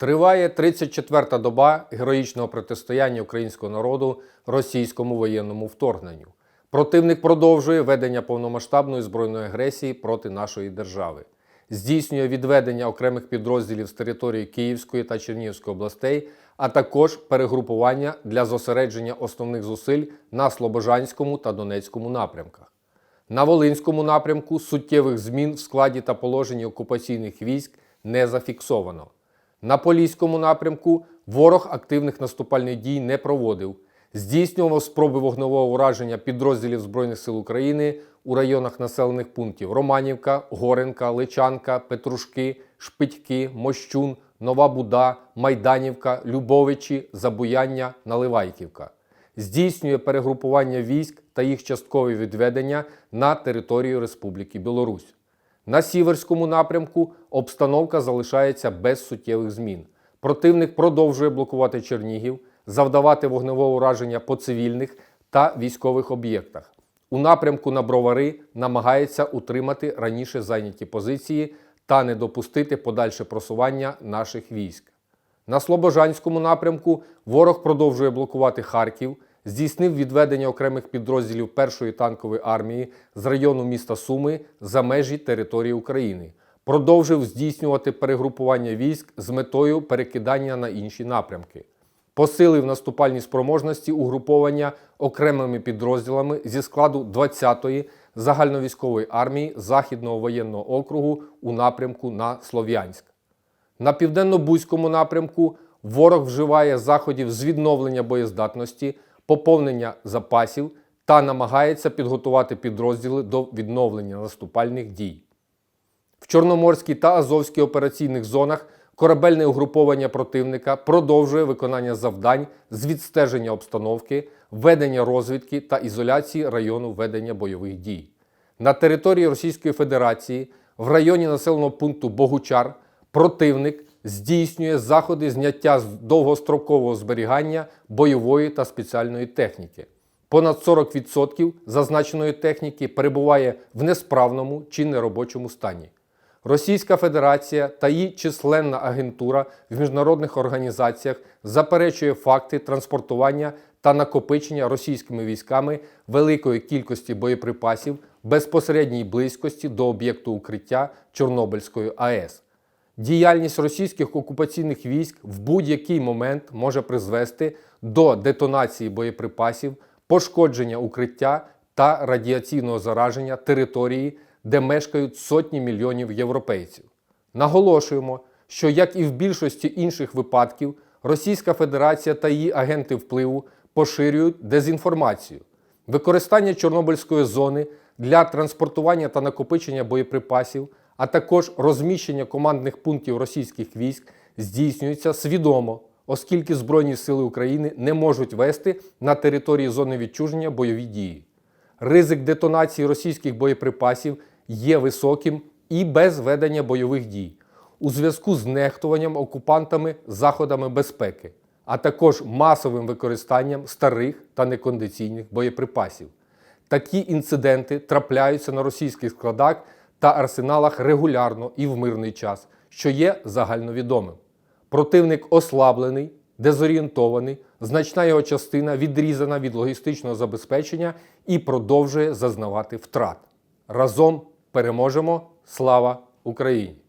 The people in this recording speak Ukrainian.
Триває 34-та доба героїчного протистояння українського народу російському воєнному вторгненню. Противник продовжує ведення повномасштабної збройної агресії проти нашої держави, здійснює відведення окремих підрозділів з території Київської та Чернігівської областей, а також перегрупування для зосередження основних зусиль на Слобожанському та Донецькому напрямках. На Волинському напрямку суттєвих змін в складі та положенні окупаційних військ не зафіксовано. На Поліському напрямку ворог активних наступальних дій не проводив, здійснював спроби вогневого ураження підрозділів Збройних сил України у районах населених пунктів Романівка, Горенка, Личанка, Петрушки, Шпитьки, Мощун, Нова Буда, Майданівка, Любовичі, Забуяння, Наливайківка здійснює перегрупування військ та їх часткове відведення на територію Республіки Білорусь. На сіверському напрямку обстановка залишається без суттєвих змін. Противник продовжує блокувати Чернігів, завдавати вогневого ураження по цивільних та військових об'єктах. У напрямку на бровари намагається утримати раніше зайняті позиції та не допустити подальше просування наших військ. На Слобожанському напрямку ворог продовжує блокувати Харків, здійснив відведення окремих підрозділів першої танкової армії з району міста Суми за межі території України. Продовжив здійснювати перегрупування військ з метою перекидання на інші напрямки. Посилив наступальні спроможності угруповання окремими підрозділами зі складу 20-ї загальновійськової армії Західного воєнного округу у напрямку на Слов'янськ. На південно-бузькому напрямку ворог вживає заходів з відновлення боєздатності, поповнення запасів та намагається підготувати підрозділи до відновлення наступальних дій. В Чорноморській та Азовській операційних зонах корабельне угруповання противника продовжує виконання завдань з відстеження обстановки, ведення розвідки та ізоляції району ведення бойових дій. На території Російської Федерації в районі населеного пункту Богучар противник здійснює заходи зняття з довгострокового зберігання бойової та спеціальної техніки. Понад 40% зазначеної техніки перебуває в несправному чи неробочому стані. Російська Федерація та її численна агентура в міжнародних організаціях заперечує факти транспортування та накопичення російськими військами великої кількості боєприпасів безпосередній близькості до об'єкту укриття Чорнобильської АЕС. Діяльність російських окупаційних військ в будь-який момент може призвести до детонації боєприпасів, пошкодження укриття та радіаційного зараження території, де мешкають сотні мільйонів європейців. Наголошуємо, що як і в більшості інших випадків, Російська Федерація та її агенти впливу поширюють дезінформацію. Використання Чорнобильської зони для транспортування та накопичення боєприпасів, а також розміщення командних пунктів російських військ здійснюється свідомо, оскільки Збройні сили України не можуть вести на території зони відчуження бойові дії. Ризик детонації російських боєприпасів є високим і без ведення бойових дій у зв'язку з нехтуванням окупантами заходами безпеки, а також масовим використанням старих та некондиційних боєприпасів. Такі інциденти трапляються на російських складах та арсеналах регулярно і в мирний час, що є загальновідомим. Противник ослаблений, дезорієнтований, значна його частина відрізана від логістичного забезпечення і продовжує зазнавати втрат. Разом переможемо! Слава Україні!